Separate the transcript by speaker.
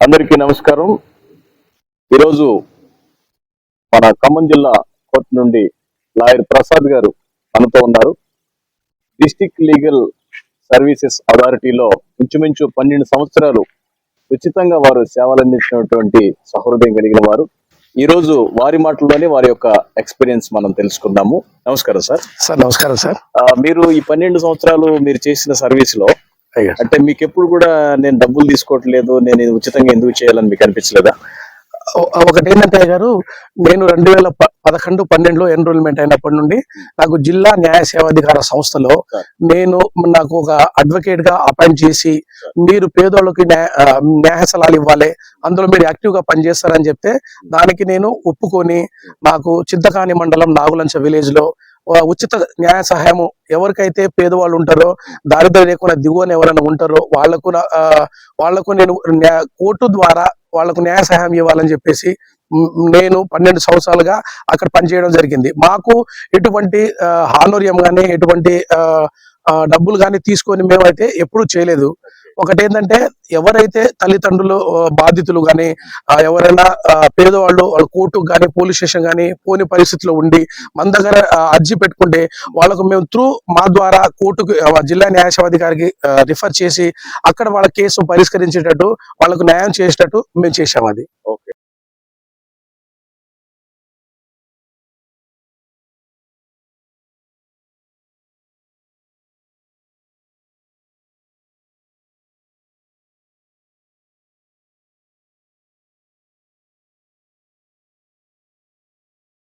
Speaker 1: అందరికీ నమస్కారం. ఈరోజు మన ఖమ్మం జిల్లా కోర్టు నుండి లాయర్ ప్రసాద్ గారు మనతో ఉన్నారు. డిస్టిక్ లీగల్ సర్వీసెస్ అథారిటీలో ఇంచుమించు పన్నెండు సంవత్సరాలు ఉచితంగా వారు సేవలు అందించినటువంటి సహృదయం కలిగిన వారు. ఈ రోజు వారి మాటల్లోనే వారి యొక్క ఎక్స్పీరియన్స్ మనం తెలుసుకుందాము. నమస్కారం సార్.
Speaker 2: సార్ నమస్కారం సార్.
Speaker 1: మీరు ఈ పన్నెండు సంవత్సరాలు మీరు చేసిన సర్వీస్లో
Speaker 2: అయ్యా
Speaker 1: అంటే మీకు ఎప్పుడు కూడా నేను డబ్బులు తీసుకోవట్లేదు నేను ఇది ఉచితంగా ఎందుకు చేయాలని మీకు అనిపించలేదా?
Speaker 2: ఒకటి ఏంటంటే గారు నేను రెండు వేల పదకొండు పన్నెండులో ఎన్రోల్మెంట్ అయినప్పటి నుండి నాకు జిల్లా న్యాయ సేవాధికార సంస్థలో. నేను నాకు ఒక అడ్వకేట్గా అపాయింట్ చేసి మీరు పేదోళ్ళకి న్యాయ ఆ, న్యాయ సలహాలు ఇవ్వాలి అందులో మీరు యాక్టివ్గా పనిచేస్తారని చెప్తే దానికి నేను ఒప్పుకొని నాకు చింతకాని మండలం నాగులంచ విలేజ్లో ఉచిత న్యాయ సహాయము ఎవరికైతే పేదవాళ్ళు ఉంటారో దారిద్ర్యం లేకుండా దిగువన ఎవరైనా ఉంటారో వాళ్ళకు నా- వాళ్ళకు నేను కోర్టు ద్వారా వాళ్ళకు న్యాయ సహాయం ఇవ్వాలని చెప్పేసి నేను పన్నెండు సంవత్సరాలుగా అక్కడ పనిచేయడం జరిగింది. మాకు ఎటువంటి ఆ, హానోర్యం ఎటువంటి డబ్బులు కానీ తీసుకొని మేమైతే ఎప్పుడూ చేయలేదు. ఒకటి ఏంటంటే ఎవరైతే తల్లిదండ్రులు బాధితులు కానీ ఎవరైనా పేదవాళ్ళు వాళ్ళ కోర్టు కానీ పోలీస్ స్టేషన్ కానీ పోని పరిస్థితిలో ఉండి మన దగ్గర అర్జీ పెట్టుకుంటే వాళ్ళకు మేము త్రూ మా ద్వారా కోర్టుకు జిల్లా న్యాయసేవాధికారికి రిఫర్ చేసి అక్కడ వాళ్ళ కేసు పరిష్కరించేటట్టు వాళ్ళకు న్యాయం చేసేటట్టు మేము చేసాం అది.